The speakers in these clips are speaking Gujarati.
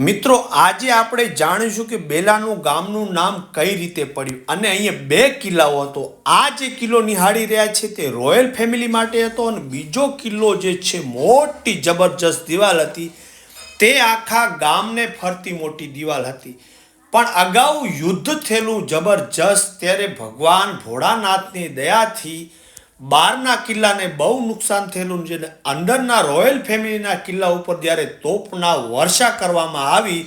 મિત્રો, આજે આપણે જાણીશું કે બેલાનું ગામનું નામ કઈ રીતે પડ્યું. અને અહીંયા બે કિલ્લાઓ હતો. આ જે કિલ્લો નિહાળી રહ્યા છે તે રોયલ ફેમિલી માટે હતો અને બીજો કિલ્લો જે છે મોટી જબરજસ્ત દિવાલ હતી. તે આખા ગામને ફરતી મોટી દિવાલ હતી. પણ અગાઉ યુદ્ધ થયેલું જબરજસ્ત, ત્યારે ભગવાન ભોળાનાથની દયાથી બહારના કિલ્લાને બહુ નુકસાન થયેલું છે અંદરના રોયલ ફેમિલીના કિલ્લા ઉપર જ્યારે તોપના વર્ષા કરવામાં આવી,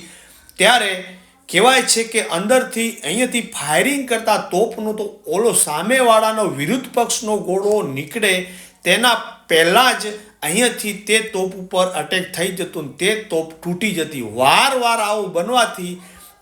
ત્યારે કહેવાય છે કે અંદરથી અહીંયાથી ફાયરિંગ કરતા તોપનો તો ઓલો સામેવાળાનો વિરુદ્ધ પક્ષનો ગોળો નીકળે, તેના પહેલાં જ અહીંયાથી તે તોપ ઉપર અટેક થઈ જતું તે તોપ તૂટી જતી. વાર વાર આવું બનવાથી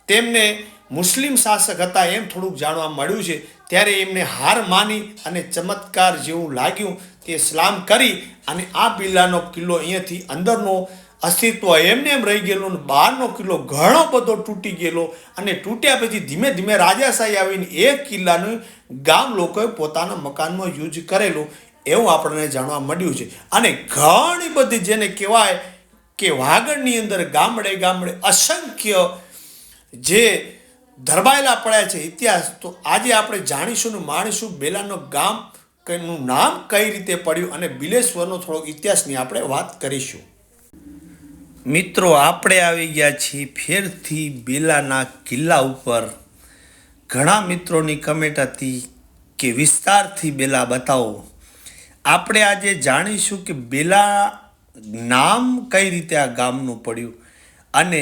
તેમને મુસ્લિમ શાસક હતા એમ થોડુંક જાણવા મળ્યું છે. ત્યારે એમને હાર માની અને ચમત્કાર જેવું લાગ્યું તે સલામ કરી અને આ બિલ્લાનો કિલ્લો અહીંયાથી અંદરનો અસ્તિત્વ એમને એમ રહી ગયેલું બહારનો કિલ્લો ઘણો બધો તૂટી ગયેલો અને તૂટ્યા પછી ધીમે ધીમે રાજાશાહી આવીને એ કિલ્લાનું ગામ લોકોએ પોતાના મકાનમાં યુઝ કરેલું એવું આપણને જાણવા મળ્યું છે. અને ઘણી બધી જેને કહેવાય કે વાગડની અંદર ગામડે ગામડે અસંખ્ય જે ધરબાયેલા પડ્યા છે ઇતિહાસ. તો આજે આપણે જાણીશું ને માણીશું બેલાનો ગામનું નામ કઈ રીતે પડ્યું અને બિલેશ્વરનો થોડો ઇતિહાસની આપણે વાત કરીશું. મિત્રો, આપણે આવી ગયા છીએ ફેરથી બેલાના કિલ્લા ઉપર. ઘણા મિત્રોની કમેન્ટ હતી કે વિસ્તારથી બેલા બતાવો. આપણે આજે જાણીશું કે બેલા નામ કઈ રીતે આ ગામનું પડ્યું અને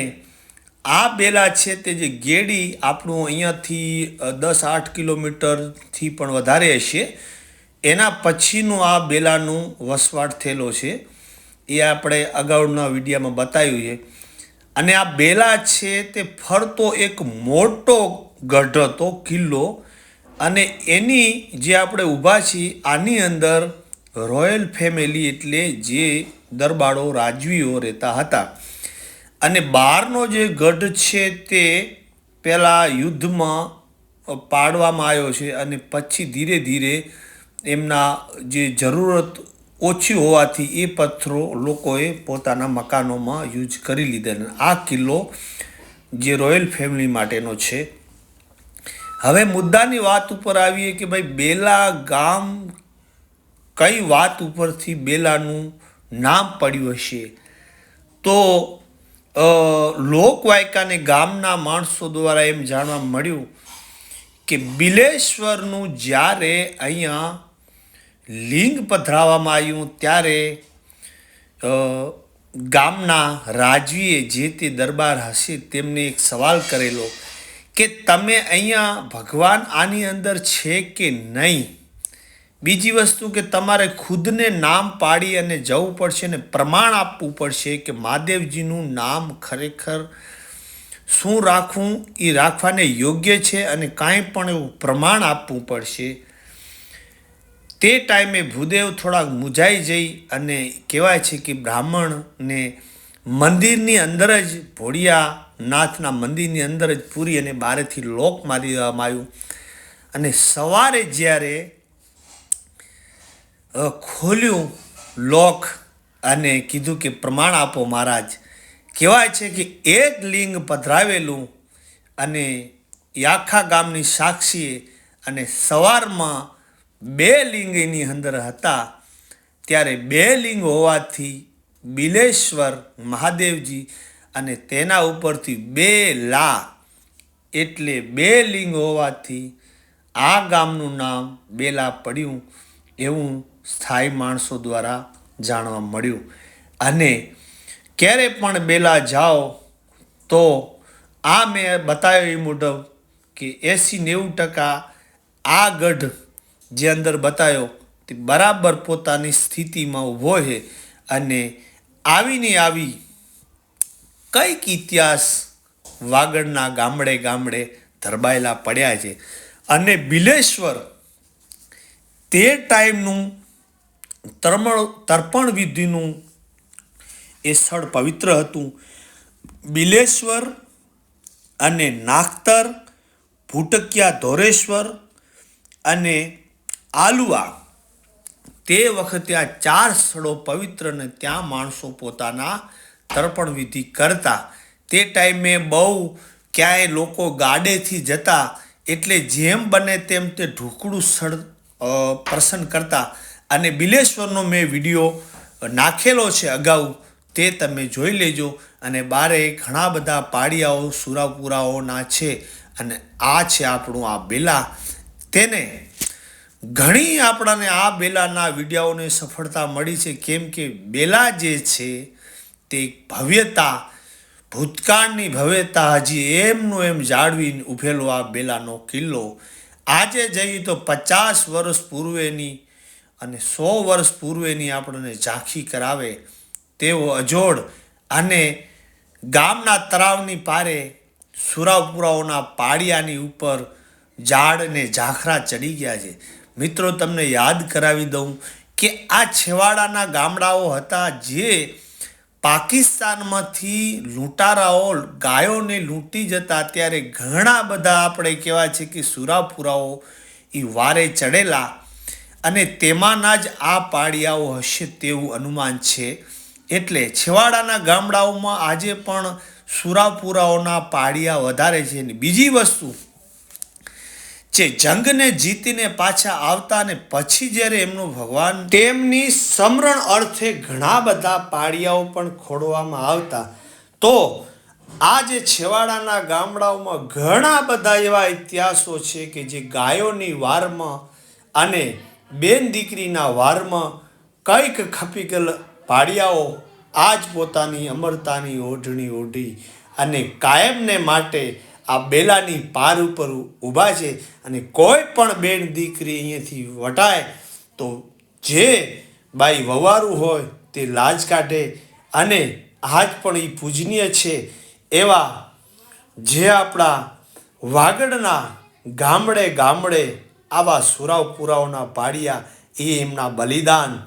આ બેલા છે તે જે ગેડી આપણું અહીંયાથી દસ આઠ કિલોમીટરથી પણ વધારે હશે એના પછીનું આ બેલાનું વસવાટ થયેલો છે. એ આપણે અગાઉના વિડીયામાં બતાવ્યું છે. અને આ બેલા છે તે ફરતો એક મોટો ગઢ હતો કિલ્લો અને એની જે આપણે ઊભા છીએ, આની અંદર રોયલ ફેમિલી એટલે જે દરબારો, રાજવીઓ રહેતા હતા. અને બહારનો જે ગઢ છે તે પહેલાં યુદ્ધમાં પાડવામાં આવ્યો છે અને પછી ધીરે ધીરે એમના જે જરૂરત ઓછી હોવાથી એ પથ્થરો લોકોએ પોતાના મકાનોમાં યુઝ કરી લીધા આ કિલ્લો જે રોયલ ફેમિલી માટેનો છે. હવે મુદ્દાની વાત ઉપર આવીએ કે ભાઈ બેલા ગામ કઈ વાત ઉપરથી બેલાનું નામ પડ્યું હશે? તો લોકવાયકાને ગામના માણસો દ્વારા એમ જાણવા મળ્યું કે બિલેશ્વરનું જ્યારે અહીંયા લિંગ પધરાવવામાં આવ્યું ત્યારે ગામના રાજવીએ જે તે દરબાર હશે તેમને એક સવાલ કરેલો કે તમે અહીંયા ભગવાન આની અંદર છે કે નહીં? બીજી વસ્તુ કે તમારે ખુદને નામ પાડી અને જવું પડશે અને પ્રમાણ આપવું પડશે કે મહાદેવજીનું નામ ખરેખર શું રાખવું, એ રાખવાને યોગ્ય છે અને કાંઈ પણ એવું પ્રમાણ આપવું પડશે. તે ટાઈમે ભૂદેવ થોડાક મૂંઝાઈ જઈ અને કહેવાય છે કે બ્રાહ્મણને મંદિરની અંદર જ ભોળિયાનાથના મંદિરની અંદર જ પૂરી અને બહારેથી લોક મારી દેવામાં આવ્યું. અને સવારે જ્યારે ખોલ્યું લોક અને કીધું કે પ્રમાણ આપો મહારાજ. કહેવાય છે કે એક લિંગ પધરાવેલું અને આખા ગામની સાક્ષીએ અને સવારમાં બે લિંગ એની અંદર હતા. ત્યારે બે લિંગ હોવાથી બિલેશ્વર મહાદેવજી અને તેના ઉપરથી બે લા એટલે બે લિંગ હોવાથી આ ગામનું નામ બેલા પડ્યું એવું સ્થાયી માણસો દ્વારા જાણવા મળ્યું. અને ક્યારે પણ બેલા જાઓ, તો આ મેં બતાવ્યો એ મુજબ કે એંસી નેવું ટકા આ ગઢ જે અંદર બતાવ્યો તે બરાબર પોતાની સ્થિતિમાં ઊભો છે અને આવીને આવી કંઈક ઇતિહાસ વાગડના ગામડે ગામડે ધરબાયેલા પડ્યા છે. અને બિલેશ્વર તે ટાઈમનું તર્મણ તર્પણ વિધિનું એ સ્થળ પવિત્ર હતું. બિલેશ્વર અને નાખતર ભૂટકિયા ધોરેશ્વર અને આલુવા તે વખતે આ ચાર સ્થળો પવિત્ર ને ત્યાં માણસો પોતાના તર્પણ વિધિ કરતા. તે ટાઈમે બહુ ક્યાંય લોકો ગાડેથી જતા એટલે જેમ બને તેમ તે ઢોકળું સ્થળ પ્રસન્ન કરતા. અને બિલેશ્વરનો મેં વીડિયો નાખેલો છે અગાઉ, તે તમે જોઈ લેજો. અને બારે ઘણા બધા પાડિયાઓ સુરાપુરાઓના છે અને આ છે આપણું આ બેલા. તેને ઘણી આપણને આ બેલાના વિડીયાઓને સફળતા મળી છે. કેમ કે બેલા જે છે, તે ભવ્યતા, ભૂતકાળની ભવ્યતા હજી એમનું એમ જાળવી ઉભેલો આ બેલાનો કિલ્લો. આજે જઈએ તો પચાસ વર્ષ પૂર્વેની અને સો વર્ષ પૂર્વેની આપણને ઝાંખી કરાવે તેવો અજોડ અને ગામના તળાવની પારે સુરાપુરાઓના પાડિયાની ઉપર ઝાડ ઝાંખરા ઝાખરા ચડી ગયા છે. મિત્રો, તમને યાદ કરાવી દઉં કે આ છેવાડાના ગામડાઓ હતા જે પાકિસ્તાનમાંથી લૂંટારાઓ ગાયોને લૂંટી જતા ત્યારે ઘણા બધા આપણે કહેવાય છે કે સુરાપુરાઓ એ વારે ચડેલા અને તેમાંના જ આ પાડિયાઓ હશે તેવું અનુમાન છે. એટલે છેવાડાના ગામડાઓમાં આજે પણ સુરાપુરાઓના પાડિયા વધારે છે. ને બીજી વસ્તુ જે જંગને જીતીને પાછા આવતા ને પછી જ્યારે એમનું ભગવાન તેમની સમરણ અર્થે ઘણા બધા પાડિયાઓ પણ ખોડવામાં આવતા, તો આ જે છેવાડાના ગામડાઓમાં ઘણા બધા એવા ઇતિહાસો છે કે જે ગાયોની વારમાં અને બેન દીકરીના વારમાં કંઈક ખપી ગયેલ પાડિયાઓ આજ પોતાની અમરતાની ઓઢણી ઓઢી અને કાયમને માટે આ બેલાની પાર ઉપર ઊભા છે અને કોઈ પણ બેન દીકરી અહીંયાથી વટાય તો જે બાઈ વવારું હોય તે લાજ કાઢે અને આજ પણ એ પૂજનીય છે એવા જે આપણા વાગડના ગામડે ગામડે આવા સુરાવપુરાઓના પાડિયા એ એમના બલિદાન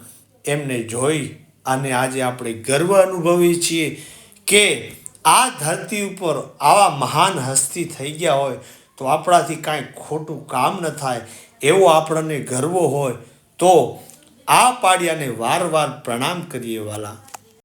એમને જોઈ અને આજે આપણે ગર્વ અનુભવીએ છીએ કે આ ધરતી ઉપર આવા મહાન હસ્તી થઈ ગયા હોય તો આપણાથી કાંઈ ખોટું કામ ન થાય એવો આપણને ગર્વ હોય તો આ પાડિયાને વારવાર પ્રણામ કરીએ વાલા.